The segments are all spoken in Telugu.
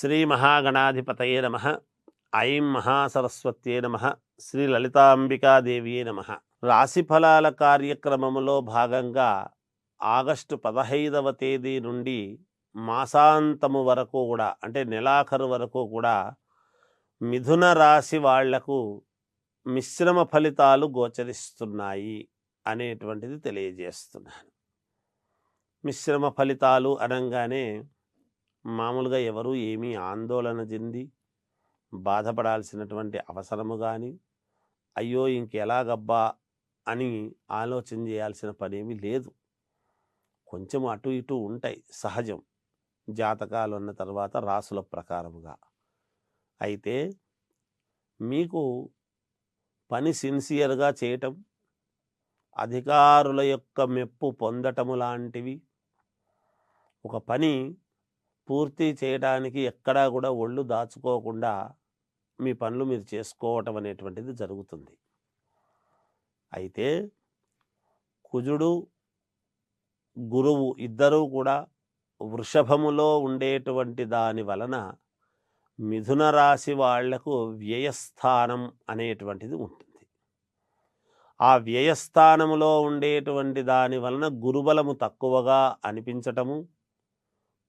శ్రీ మహాగణాధిపతయే నమ. ఐం మహాసరస్వత్యే నమ. శ్రీ లలితాంబికాదేవియే నమ. రాశిఫలాల కార్యక్రమములో భాగంగా ఆగస్టు పదహైదవ తేదీ నుండి మాసాంతము వరకు కూడా అంటే నెలాఖరు వరకు కూడా మిథున రాశి వాళ్ళకు మిశ్రమ ఫలితాలు గోచరిస్తున్నాయి అనేటువంటిది తెలియజేస్తున్నాను. మిశ్రమ ఫలితాలు అనగానే మామూలుగా ఎవరు ఏమీ ఆందోళన చెంది బాధపడాల్సినటువంటి అవసరము కానీ అయ్యో ఇంకెలాగబ్బా అని ఆలోచన చేయాల్సిన పనేమీ లేదు. కొంచెం అటు ఇటు ఉంటాయి సహజం. జాతకాలు అన్న తర్వాత రాసుల ప్రకారముగా. అయితే మీకు పని సిన్సియర్గా చేయటం అధికారుల యొక్క మెప్పు పొందటము లాంటివి ఒక పని పూర్తి చేయడానికి ఎక్కడా కూడా ఒళ్ళు దాచుకోకుండా మీ పనులు మీరు చేసుకోవటం అనేటువంటిది జరుగుతుంది. అయితే కుజుడు గురువు ఇద్దరూ కూడా వృషభములో ఉండేటువంటి దాని వలన మిథున రాశి వాళ్ళకు వ్యయస్థానం అనేటువంటిది ఉంటుంది. ఆ వ్యయస్థానములో ఉండేటువంటి దాని వలన గురుబలము తక్కువగా అనిపించటము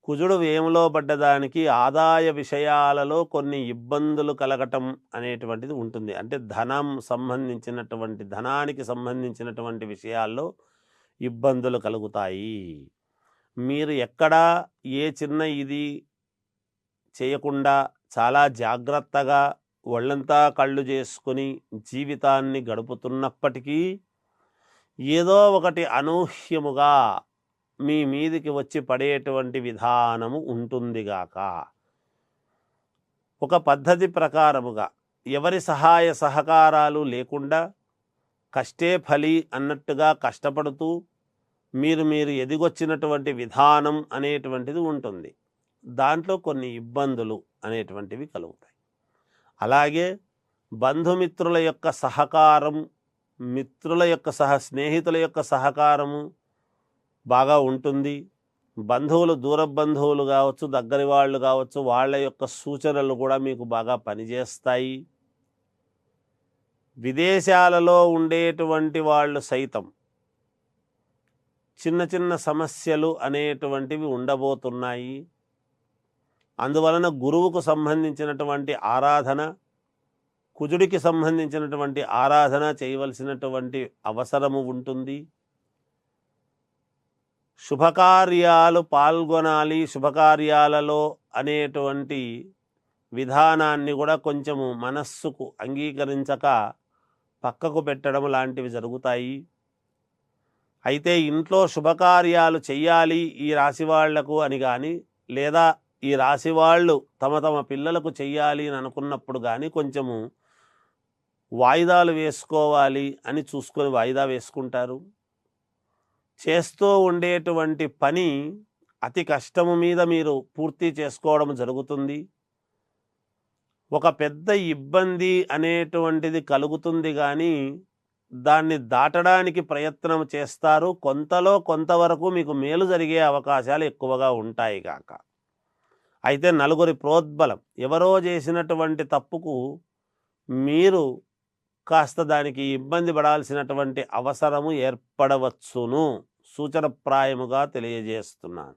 కుజుడు వ్యయంలో పడ్డదానికి ఆదాయ విషయాలలో కొన్ని ఇబ్బందులు కలగటం అనేటువంటిది ఉంటుంది. అంటే ధనం సంబంధించినటువంటి ధనానికి సంబంధించినటువంటి విషయాల్లో ఇబ్బందులు కలుగుతాయి. మీరు ఎక్కడా ఏ చిన్న ఇది చేయకుండా చాలా జాగ్రత్తగా ఒళ్ళంతా కళ్ళు చేసుకుని జీవితాన్ని గడుపుతున్నప్పటికీ ఏదో ఒకటి అనూహ్యముగా మీ మీదికి వచ్చి పడేటువంటి విధానము ఉంటుందిగాక ఒక పద్ధతి ప్రకారముగా ఎవరి సహాయ సహకారాలు లేకుండా కష్టే ఫలి అన్నట్టుగా కష్టపడుతూ మీరు మీరు ఎదిగొచ్చినటువంటి విధానం అనేటువంటిది ఉంటుంది. దాంట్లో కొన్ని ఇబ్బందులు అనేటువంటివి కలుగుతాయి. అలాగే బంధుమిత్రుల యొక్క సహకారం మిత్రుల యొక్క సహ స్నేహితుల యొక్క సహకారము బాగా ఉంటుంది. బంధువులు దూర బంధువులు కావచ్చు దగ్గరి వాళ్ళు కావచ్చు వాళ్ళ యొక్క సూచనలు కూడా మీకు బాగా పనిచేస్తాయి. విదేశాలలో ఉండేటువంటి వాళ్ళు సైతం చిన్న చిన్న సమస్యలు అనేటువంటివి ఉండబోతున్నాయి. అందువలన గురువుకు సంబంధించినటువంటి ఆరాధన కుజుడికి సంబంధించినటువంటి ఆరాధన చేయవలసినటువంటి అవసరము ఉంటుంది. శుభకార్యాలు పాల్గొనాలి శుభకార్యాలలో అనేటువంటి విధానాన్ని కూడా కొంచెము మనస్సుకు అంగీకరించక పక్కకు పెట్టడం లాంటివి జరుగుతాయి. అయితే ఇంట్లో శుభకార్యాలు చెయ్యాలి ఈ రాశి వాళ్ళకు అని కానీ లేదా ఈ రాశి వాళ్ళు తమ తమ పిల్లలకు చెయ్యాలి అని అనుకున్నప్పుడు కానీ కొంచెము వాయిదాలు వేసుకోవాలి అని చూసుకొని వాయిదా వేసుకుంటారు. చేస్తూ ఉండేటువంటి పని అతి కష్టము మీద మీరు పూర్తి చేసుకోవడం జరుగుతుంది. ఒక పెద్ద ఇబ్బంది అనేటువంటిది కలుగుతుంది కానీ దాన్ని దాటడానికి ప్రయత్నం చేస్తారు. కొంతలో కొంతవరకు మీకు మేలు జరిగే అవకాశాలు ఎక్కువగా ఉంటాయి కాక అయితే నలుగురి ప్రోద్బలం ఎవరో చేసినటువంటి తప్పుకు మీరు కాస్త దానికి ఇబ్బంది పడాల్సినటువంటి అవసరము ఏర్పడవచ్చును. సూచనప్రాయముగా తెలియజేస్తున్నాను.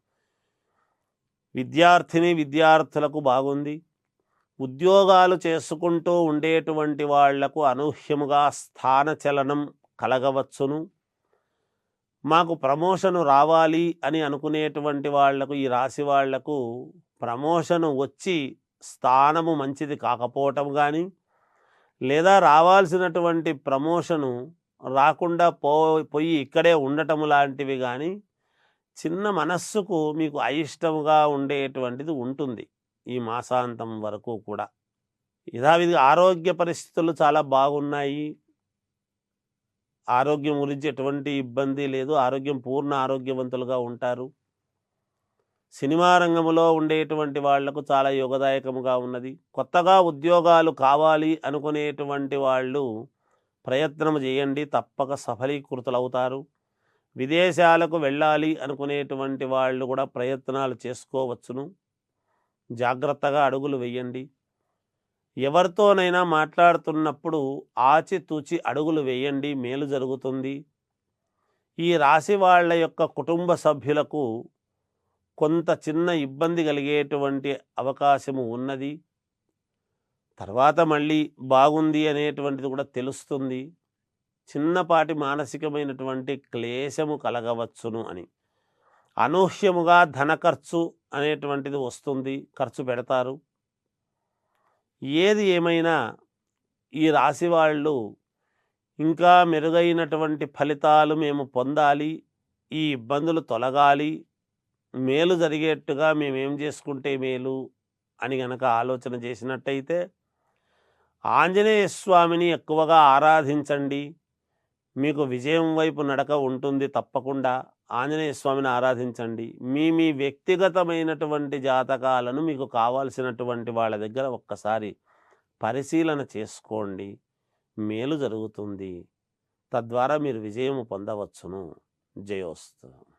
విద్యార్థిని విద్యార్థులకు బాగుంది. ఉద్యోగాలు చేసుకుంటూ ఉండేటువంటి వాళ్ళకు అనూహ్యముగా స్థానచలనం కలగవచ్చును. మాకు ప్రమోషను రావాలి అని అనుకునేటువంటి వాళ్ళకు ఈ రాశి వాళ్ళకు ప్రమోషను వచ్చి స్థానము మంచిది కాకపోవటం కానీ లేదా రావాల్సినటువంటి ప్రమోషను రాకుండా పో పోయి ఇక్కడే ఉండటం లాంటివి కానీ చిన్న మనస్సుకు మీకు అయిష్టముగా ఉండేటువంటిది ఉంటుంది ఈ మాసాంతం వరకు కూడా. యథావిధి ఆరోగ్య పరిస్థితులు చాలా బాగున్నాయి. ఆరోగ్యం గురించి ఎటువంటి ఇబ్బంది లేదు. ఆరోగ్యం పూర్ణ ఆరోగ్యవంతులుగా ఉంటారు. సినిమా రంగంలో ఉండేటువంటి వాళ్ళకు చాలా యోగదాయకముగా ఉన్నది. కొత్తగా ఉద్యోగాలు కావాలి అనుకునేటువంటి వాళ్ళు ప్రయత్నం చేయండి తప్పక సఫలీకృతులవుతారు. విదేశాలకు వెళ్ళాలి అనుకునేటువంటి వాళ్ళు కూడా ప్రయత్నాలు చేసుకోవచ్చును. జాగ్రత్తగా అడుగులు వేయండి. ఎవరితోనైనా మాట్లాడుతున్నప్పుడు ఆచితూచి అడుగులు వేయండి మేలు జరుగుతుంది. ఈ రాశి వాళ్ళ యొక్క కుటుంబ సభ్యులకు కొంత చిన్న ఇబ్బంది కలిగేటువంటి అవకాశము ఉన్నది. తర్వాత మళ్ళీ బాగుంది అనేటువంటిది కూడా తెలుస్తుంది. చిన్నపాటి మానసికమైనటువంటి క్లేశము కలగవచ్చును అని. అనూహ్యముగా ధన ఖర్చు అనేటువంటిది వస్తుంది. ఖర్చు పెడతారు. ఏది ఏమైనా ఈ రాశి వాళ్ళు ఇంకా మెరుగైనటువంటి ఫలితాలు మేము పొందాలి. ఈ ఇబ్బందులు తొలగాలి. మేలు జరిగేట్టుగా మేమేం చేసుకుంటే మేలు అని గనక ఆలోచన చేసినట్టయితే ఆంజనేయ స్వామిని ఎక్కువగా ఆరాధించండి. మీకు విజయం వైపు నడక ఉంటుంది తప్పకుండా. ఆంజనేయ స్వామిని ఆరాధించండి. మీ మీ వ్యక్తిగతమైనటువంటి జాతకాలను మీకు కావాల్సినటువంటి వాళ్ళ దగ్గర ఒక్కసారి పరిశీలన చేసుకోండి. మేలు జరుగుతుంది. తద్వారా మీరు విజయం పొందవచ్చును. జయోస్తు.